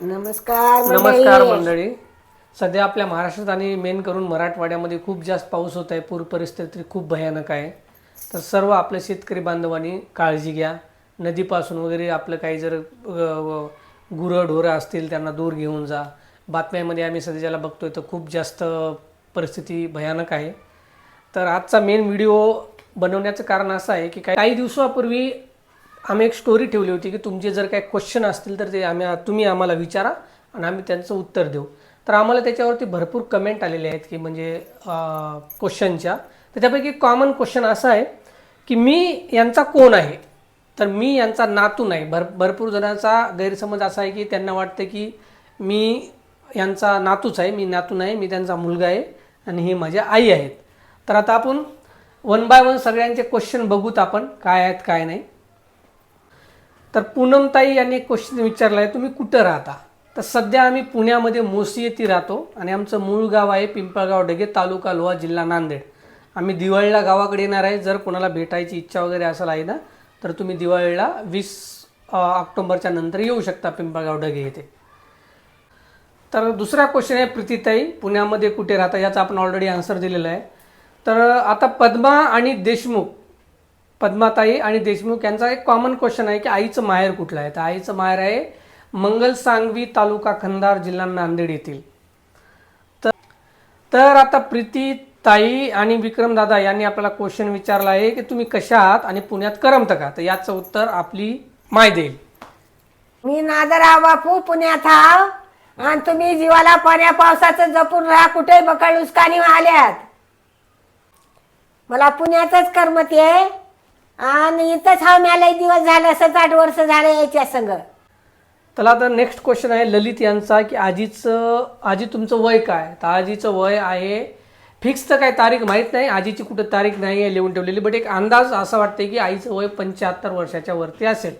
नमस्कार नमस्कार मंडळी. सध्या आपल्या महाराष्ट्रात आणि मेन करून मराठवाड्यामध्ये खूप जास्त पाऊस होत आहे. पूर परिस्थिती खूप भयानक आहे. तर सर्व आपल्या शेतकरी बांधवांनी काळजी घ्या. नदीपासून वगैरे आपलं काही जर गुरं ढोरं असतील त्यांना दूर घेऊन जा. बातम्यामध्ये आम्ही सध्याला बघतोय तर खूप जास्त परिस्थिती भयानक आहे. तर आजचा मेन व्हिडिओ बनवण्याचं कारण असं आहे की काही काही दिवसापूर्वी आम्ही एक स्टोरी ठेवली होती की तुमचे जर काही क्वेश्चन असतील तर ते आम्ही तुम्ही आम्हाला विचारा आणि आम्ही त्यांचं उत्तर देऊ. तर आम्हाला त्याच्यावरती भरपूर कमेंट आलेले आहेत की म्हणजे क्वेश्चनच्या त्याच्यापैकी कॉमन क्वेश्चन असा आहे की मी यांचा कोण आहे? तर मी यांचा नातू नाही. भर भरपूर जणांचा गैरसमज असा आहे की त्यांना वाटतं की मी यांचा नातूच आहे. मी नातू नाही मी त्यांचा मुलगा आहे आणि हे माझ्या आई आहेत. तर आता आपण वन बाय वन सगळ्यांचे क्वेश्चन बघूत आपण काय आहेत काय नाही. तर पूनमताई यांनी एक क्वेश्चन विचारला आहे तुम्ही कुठं राहता? तर सध्या आम्ही पुण्यामध्ये मोसी येथे राहतो आणि आमचं मूळ गाव आहे पिंपळगाव डगे तालुका लोहा जिल्हा नांदेड. आम्ही दिवाळीला गावाकडे येणार आहे जर कोणाला भेटायची इच्छा वगैरे असेल आहे ना तर तुम्ही दिवाळीला वीस ऑक्टोबरच्या नंतर येऊ शकता पिंपळगाव डगे येथे. तर दुसरा क्वेश्चन आहे प्रीतीताई पुण्यामध्ये कुठे राहता? याचा आपण ऑलरेडी आन्सर दिलेला आहे. तर आता पद्मा आणि देशमुख पद्माताई आणि देशमुख यांचा एक कॉमन क्वेश्चन आहे की आईचं माहेर कुठलं आहे? तर आईचं माहेर आहे मंगल सांगवी तालुका खंदार जिल्हा नांदेड येथील. तर तर आता प्रीती ताई आणि विक्रम दादा यांनी आपल्याला क्वेश्चन विचारला आहे की तुम्ही कशा आहात आणि पुण्यात करमत का? तर याचं उत्तर आपली माय देईल. मी नादरा बापू पुण्यात आव आणि तुम्ही जीवाला पाण्या पावसाचं जपून राहा कुठे बकळ उस्कानी आल्यात? मला पुण्यातच करमत आहे. आणि इथंच हा मला दिवस झाले सात आठ वर्ष झाले याच्या संग. त्याला आता नेक्स्ट क्वेश्चन आहे ललित यांचा की आजीचं आजी तुमचं वय काय? तर आजीचं वय आहे फिक्स तर काही तारीख माहीत नाही आजीची कुठं तारीख नाही आहे लिहून ठेवलेली बट एक अंदाज असा वाटते की आईचं वय पंच्याहत्तर वर्षाच्या वरती असेल.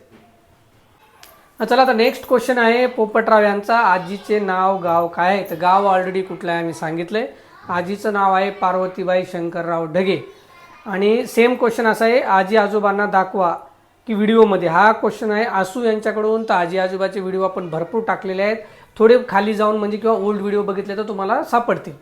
चला आता नेक्स्ट क्वेश्चन आहे पोपटराव यांचा आजीचे नाव गाव काय आहे? तर गाव ऑलरेडी कुठलं आहे? आम्ही सांगितलं आजीचं नाव आहे पार्वतीबाई शंकरराव ढगे. आणि सेम क्वेश्चन असा आहे आजी आजोबांना दाखवा की व्हिडिओमध्ये. हा क्वेश्चन आहे आसू यांच्याकडून तर आजी आजोबाचे व्हिडिओ आपण भरपूर टाकलेले आहेत. थोडे खाली जाऊन म्हणजे किंवा ओल्ड व्हिडिओ बघितले तर तुम्हाला सापडतील.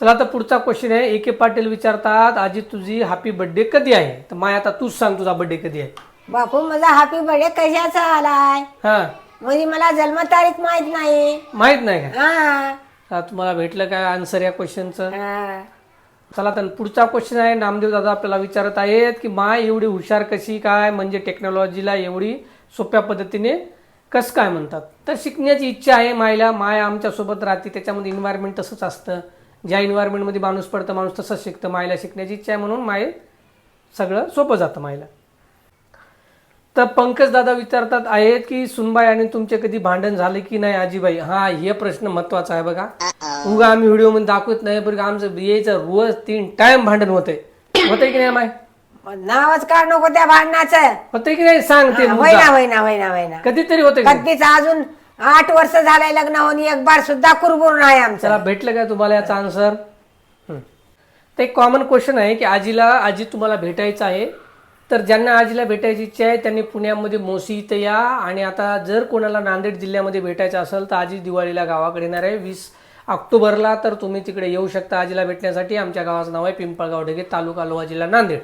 चला आता पुढचा क्वेश्चन आहे ए के पाटील विचारतात आजी तुझी हॅपी बर्थडे कधी आहे? तर माय आता तूच सांग तुझा बर्थडे कधी आहे. बापू माझा हॅपी बर्थडे कशाचा आलाय? हा. म्हणजे मला जन्मतारीख माहीत नाही माहीत नाही का? हा. तुम्हाला भेटलं काय आन्सर या क्वेश्चनचं हा. चला तर पुढचा क्वेश्चन आहे. नामदेव दादा आपल्याला विचारत आहेत की माय एवढी हुशार कशी? काय? म्हणजे टेक्नॉलॉजीला एवढी सोप्या पद्धतीने कस काय म्हणतात? तर शिकण्याची इच्छा आहे मायला. माय आमच्यासोबत राहते. त्याच्यामध्ये इन्व्हायरमेंट तसंच असतं. ज्या इन्व्हायरमेंटमध्ये माणूस पडतं माणूस तसंच शिकतं. मायला शिकण्याची इच्छा आहे म्हणून माय सगळं सोपं जातं मायला. तर पंकज दादा विचारतात आहेत की सुनबाई आणि तुमचे कधी भांडण झाले की नाही आजीबाई? हा हे प्रश्न महत्त्वाचा आहे बघा. उगा आम्ही व्हिडिओमध्ये दाखवत नाही बरं का आमचं यायचं रोज तीन टाइम भांडण होते. होते की नाही माय? नावच काढ नको त्या भांडणाचं. होते की नाही सांग ते होईना होईना होईना होईना. कधीतरी होते की? कधीच अजून आठ वर्ष झालंय लग्न होऊन एक बार सुद्धा कुरबुर नाही आमचं. भेटलं काय तुम्हाला याचा आन्सर तर एक कॉमन क्वेश्चन आहे की आजीला आजी तुम्हाला भेटायचं आहे तर ज्यांना आजीला भेटायची इच्छा आहे त्यांनी पुण्यामध्ये मोसी इथं या आणि आता जर कोणाला नांदेड जिल्ह्यामध्ये भेटायचं असेल तर आजी दिवाळीला गावाकडे येणार आहे. वीस ऑक्टोबरला तर तुम्ही तिकडे येऊ शकता. आजीला भेटण्यासाठी आमच्या गावाचं नाव आहे पिंपळगाव ढगे तालुका लोहा जिल्हा नांदेड.